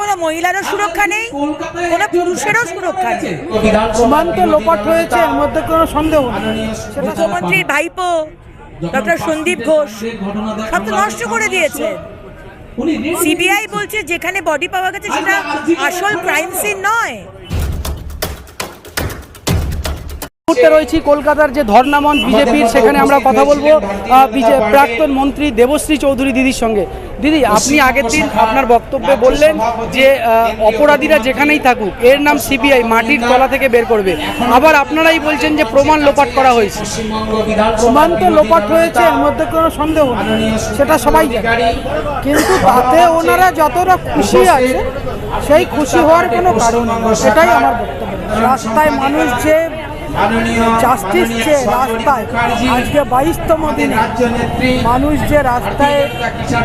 কোনো মহিলারও সুরক্ষা নেই কোনো পুরুষেরও সুরক্ষা নেই। প্রমাণ তো লোপাট হয়েছে এর মধ্যে কোনো সন্দেহ নেই। মুখ্যমন্ত্রীর ভাইপো ডক্টর সন্দীপ ঘোষ সব তো নষ্ট করে দিয়েছে। সিবিআই বলছে যেখানে বডি পাওয়া গেছে সেটা আসল ক্রাইম সিন নয়। মুহূর্তে রয়েছি কলকাতার যে ধর্নামন বিজেপির, সেখানে আমরা কথা বলব প্রাক্তন মন্ত্রী দেবশ্রী চৌধুরী দিদির সঙ্গে। দিদি, আপনি আগের দিন আপনার বক্তব্যে বললেন যে অপরাধীরা যেখানেই থাকুক, এর নাম সিবিআই, মাটির তলা থেকে বের করবে। আবার আপনারাই বলছেন যে, প্রমাণ লোপাট করা হয়েছে। প্রমাণ তো লোপাট হয়েছে, এর মধ্যে কোনো সন্দেহ নেই। সেটা সবাই কিন্তু তাতে ওনারা যতটা খুশি আছে সেই খুশি হওয়ার কোনো কারণ সেটাই আমার বক্তব্য। রাস্তায় মানুষ যে জাস্টিস যে রাস্তায় আজকে বাইশতম দিনে মানুষ যে রাস্তায়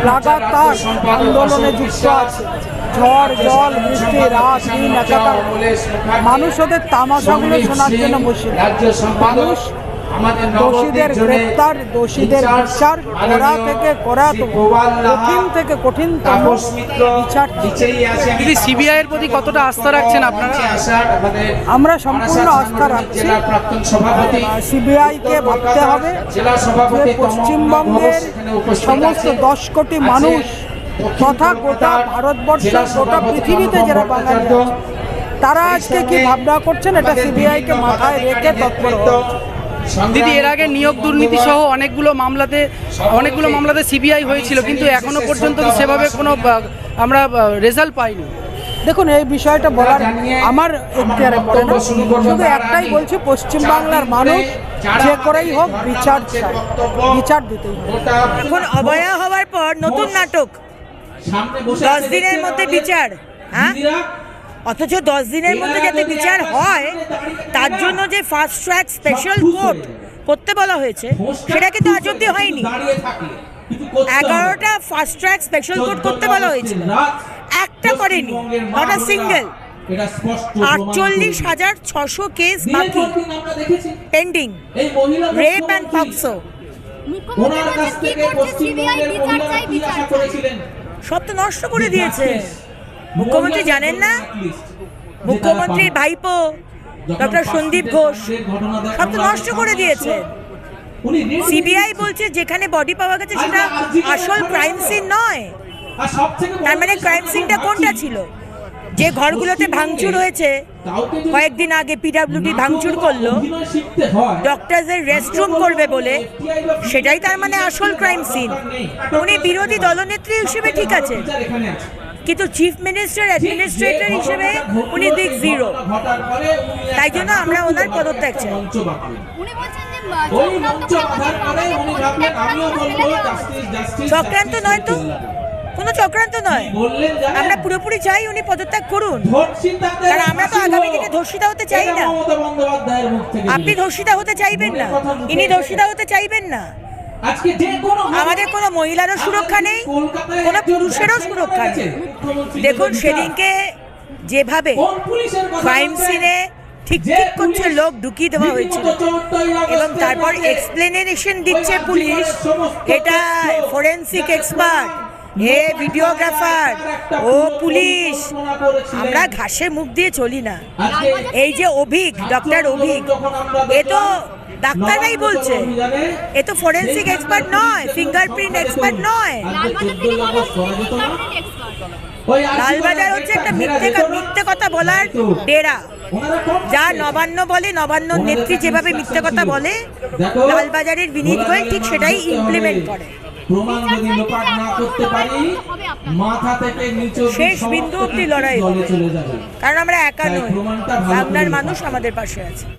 লাগাতার আন্দোলনে যুক্ত আছে। ঝড় জল বৃষ্টি রাত দিন একাকার মানুষ ওদের তামাশাগুলো শোনার জন্য বসে। মানুষ দোষীদের গ্রেপ্তার দোষীদের বিচার করা থেকে করা তো কঠিন থেকে কঠিনতম বিচার দিদি সিবিআই এর প্রতি কতটা আস্থা রাখছেন আপনারা? আমরা সম্পূর্ণ আস্থা রাখছি। সিবিআইকে ভাবতে হবে যে পশ্চিমবঙ্গের সমস্ত দশ কোটি মানুষ তথা গোটা ভারতবর্ষ গোটা পৃথিবীতে যারা বাঙালি তারা আজকে কি ভাবনা করছেন? এটা সিবিআইকে মাথায় রেখে তৎপর। দিদি এর আগে নিয়োগ দুর্নীতি সহ অনেকগুলো মামলাতে অনেকগুলো মামলাতে সিবিআই হয়েছিল কিন্তু এখনও পর্যন্ত সেভাবে কোনো আমরা রেজাল্ট পাইনি। দেখুন এই বিষয়টা বলার আমার এখতিয়ারে পড়ে না শুধু একটাই বলছি পশ্চিমবাংলার মানুষ যে করেই হোক বিচার বিচার দিতেই এখন অবয়া হওয়ার পর নতুন নাটক। দশ দিনের মধ্যে বিচার হ্যাঁ? অথচ দশ দিনের মধ্যে যাতে বিচার হয় তার জন্য যে ফাস্ট ট্র্যাক স্পেশাল কোর্ট করতে বলা হয়েছে সেটা কিন্তু আজ অব্দি হয়নি। এগারোটা ফাস্ট ট্র্যাক স্পেশাল কোর্ট করতে বলা হয়েছিল। একটা করেনি নট আ সিঙ্গেল আটচল্লিশ হাজার ছশো কেস বাকি। পেন্ডিং রেপ অ্যান্ড পক্সো সব তো নষ্ট করে দিয়েছে। মুখ্যমন্ত্রী জানেন না? মুখ্যমন্ত্রীর ভাইপো ডক্টর সন্দীপ ঘোষ সব তো নষ্ট করে দিয়েছে। সিবিআই বলছে যেখানে বডি পাওয়া গেছে সেটা আসল ক্রাইম সিন নয়। তার মানে ক্রাইম সিনটা কোনটা ছিল? যে ঘরগুলোতে ভাঙচুর হয়েছে কয়েকদিন আগে পিডাব্লিউডি ভাঙচুর করল ডক্টরদের রেস্টরুম করবে বলে সেটাই তার মানে আসল ক্রাইম সিন উনি বিরোধী দলনেত্রী হিসেবে ঠিক আছে। কিন্তু চিফ মিনিস্টার অ্যাডমিনিস্ট্রেটর হিসেবে উনি দিক জিরো তাই জন্য আমরা ওনার পদত্যাগ চাই। চক্রান্ত নয় তো? কোনো চক্রান্ত নয়। আমরা পুরোপুরি চাই উনি পদত্যাগ করুন। কারণ আমরা তো আগামী দিনে ধর্ষিতা হতে চাই না। আপনি ধর্ষিতা হতে চাইবেন না। ইনি ধর্ষিতা হতে চাইবেন না। আমাদের কোনো মহিলারও সুরক্ষা নেই কোনো পুরুষেরও সুরক্ষা নেই। দেখুন সেদিনকে যেভাবে ক্রাইম সিনে ঠিক ঠিক করছে লোক ঢুকিয়ে দেওয়া হয়েছিল। এবং তারপর এক্সপ্লেনেশন দিচ্ছে পুলিশ। এটা ফরেন্সিক এক্সপার্ট হে ভিডিওগ্রাফার ও পুলিশ। আমরা ঘাসে মুখ দিয়ে চলি না। এই যে অভিক ডক্টর অভিক এ তো ডাক্তাররাই বলছে এ তো ফরেন্সিক এক্সপার্ট নয় ফিঙ্গারপ্রিন্ট এক্সপার্ট নয়। লালবাজার হচ্ছে একটা মিথ্যে মিথ্যে কথা বলার ডেরা। যা নবান্ন বলে নবান্ন নেত্রী যেভাবে মিথ্যে কথা বলে লালবাজারের বিনীত গোয়েল ঠিক সেটাই ইমপ্লিমেন্ট করে। প্রমাণ যদি লোপাট না করতে পারি মাথা থেকে নিচে শেষ বিন্দু কিছু লড়াই কারণ আমরা একা নই। বাংলার মানুষ আমাদের পাশে আছে।